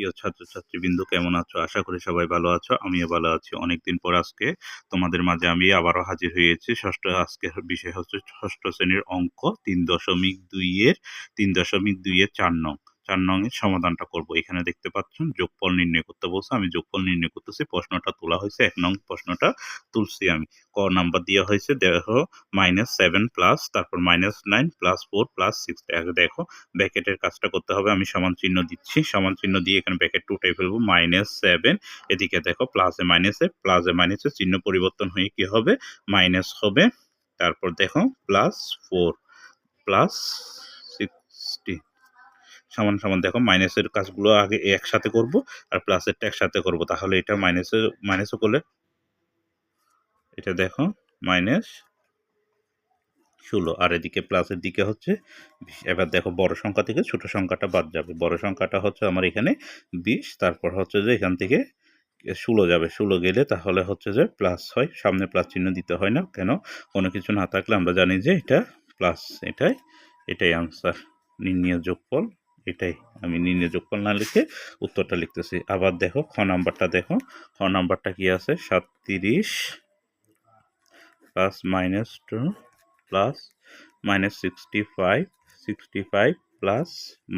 প্রিয় ছাত্রছাত্রীবৃন্দ, কেমন আছো? আশা করি সবাই ভালো আছো। আমিও ভালো আছি। অনেকদিন পর আজকে তোমাদের মাঝে আমি আবারও হাজির হয়েছি। ষষ্ঠ আজকে বিষয় হচ্ছে ষষ্ঠ শ্রেণির অঙ্ক তিন দশমিক দুইয়ের, তিন দশমিক দুইয়ের চার নং। চার নং এর সমাধানটা করব। এখানে দেখতে পাচ্ছেন, যোগফল নির্ণয় করতে বলছে, আমি যোগফল নির্ণয় করতেছি, প্রশ্নটা তোলা হয়েছে, এক নং প্রশ্নটা তুলছি আমি। ক নাম্বার দেওয়া হয়েছে দেখো মাইনাস সেভেন প্লাস তারপর minus nine plus four plus six দেখো ব্যাকেটের কাজটা করতে হবে, আমি সমান চিহ্ন দিচ্ছি, সমান চিহ্ন দিয়ে এখানে ব্যাকেট উঠে ফেলব মাইনাস সেভেন এদিকে দেখো প্লাসে মাইনাসে প্লাসে মাইনাসে চিহ্ন পরিবর্তন হয়ে কি হবে? মাইনাস হবে, তারপর দেখো প্লাস ফোর প্লাস সিক্সটি সমান সমান দেখো মাইনাসের কাজগুলো আগে একসাথে করব আর প্লাসেরটা একসাথে করব। তাহলে এটা মাইনাসে মাইনাসও করলে এটা দেখো মাইনাস ষোলো। আর এদিকে প্লাসের দিকে হচ্ছে, এবার দেখো বড় সংখ্যা থেকে ছোট সংখ্যাটা বাদ যাবে। বড় সংখ্যাটা হচ্ছে আমার এখানে বিশ, তারপর হচ্ছে যে এখান থেকে ষোলো যাবে। ষোলো গেলে তাহলে হচ্ছে যে প্লাস হয়, সামনে প্লাস চিহ্ন দিতে হয় না। কেন? কোনো কিছু না থাকলে আমরা জানি যে এটা প্লাস এটাই এটাই আনসার নির্ণয় যোগফল। এটাই। আমি নির্ণয় যোগফল না লিখে উত্তরটা লিখতেছি। আবার দেখো, খ নাম্বারটা দেখো। খ নাম্বারটা কি আছে? সাতত্রিশ plus minus two plus minus sixty five sixty five plus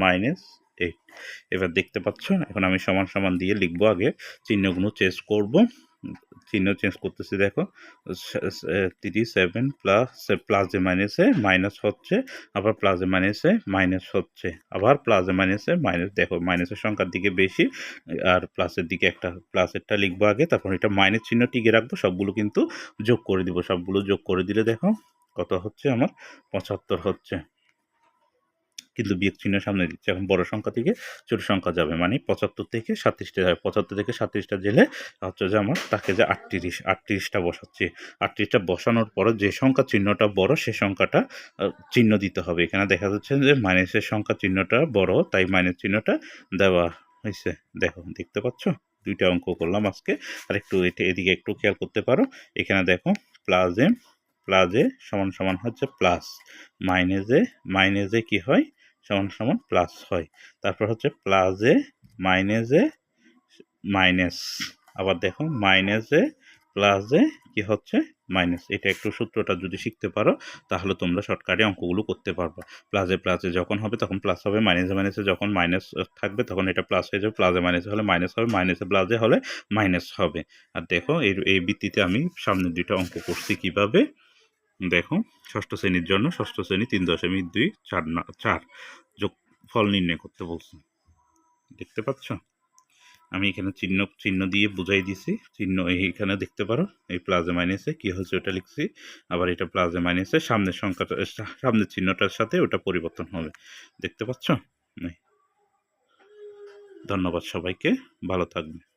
minus eight এবার দেখতে পাচ্ছ, এখন আমি সমান সমান দিয়ে লিখব আগে। চিহ্নগুলো চেঞ্জ করব। চিহ্ন চেঞ্জ করতেছি, দেখো। থ্রি সেভেন প্লাস প্লাসে মাইনাসে মাইনাস হচ্ছে, আবার প্লাসে মাইনাসে মাইনাস হচ্ছে, আবার প্লাসে মাইনাসে মাইনাস দেখো মাইনাসের সংখ্যার দিকে বেশি, আর প্লাসের দিকে একটা প্লাসেরটা লিখব আগে, তারপর এটা মাইনাস চিহ্ন টিকে রাখব, সবগুলো কিন্তু যোগ করে দিব, সবগুলো যোগ করে দিলে দেখো, কত হচ্ছে আমার? পঁচাত্তর হচ্ছে। কিন্তু বিয়োগ চিহ্ন সামনে দিচ্ছে। এখন বড় সংখ্যা থেকে ছোট সংখ্যা যাবে। মানে পঁচাত্তর থেকে সাতত্রিশটা যাবে। পঁচাত্তর থেকে সাতত্রিশটা জেলে হচ্ছে যে আমার তাকে যে আটত্রিশ, আটত্রিশটা বসাচ্ছি। আটত্রিশটা বসানোর পর যে সংখ্যা চিহ্নটা বড়, সে সংখ্যাটা চিহ্ন দিতে হবে। এখানে দেখা যাচ্ছে যে মাইনাসের সংখ্যা চিহ্নটা বড়, তাই মাইনাস চিহ্নটা দেওয়া হয়েছে। দেখো, দেখতে পাচ্ছ? দুইটা অঙ্ক করলাম আজকে। আর একটু এটা, এদিকে একটু খেয়াল করতে পারো। এখানে দেখো প্লাস এম প্লাসে সমান সমান হচ্ছে প্লাস মাইনাসে মাইনাসে কি হয়? সমান সমান প্লাস হয়। তারপর হচ্ছে প্লাসে মাইনাসে মাইনাস আবার দেখো মাইনাসে প্লাসে কি হচ্ছে? মাইনাস এটা একটু সূত্রটা যদি শিখতে পারো, তাহলে তোমরা শর্টকাটে অঙ্কগুলো করতে পারবে। প্লাসে প্লাসে যখন হবে, তখন প্লাস হবে মাইনাসে মাইনাসে যখন মাইনাস থাকবে, তখন এটা প্লাস হয়ে যাবে প্লাসে মাইনাসে হলে মাইনাস হবে মাইনাসে প্লাসে হলে মাইনাস হবে। আর দেখো এই এই ভিত্তিতে আমি সামনের দুইটা অঙ্ক করছি কীভাবে? দেখো, ষষ্ঠ শ্রেণির জন্য ষষ্ঠ শ্রেণি তিন দশমিক দুই চার না, চার যোগ ফল নির্ণয় করতে বলছি। দেখতে পাচ্ছ? আমি এখানে চিহ্ন চিহ্ন দিয়ে বুঝাই দিছি। চিহ্ন এইখানে দেখতে পারো, এই প্লাজে মাইনাসে কী হয়েছে ওটা লিখছি। আবার এটা প্লাজে মাইনাসে সামনের সংখ্যাটা সামনের চিহ্নটার সাথে ওটা পরিবর্তন হবে। দেখতে পাচ্ছ? ধন্যবাদ সবাইকে, ভালো থাকবে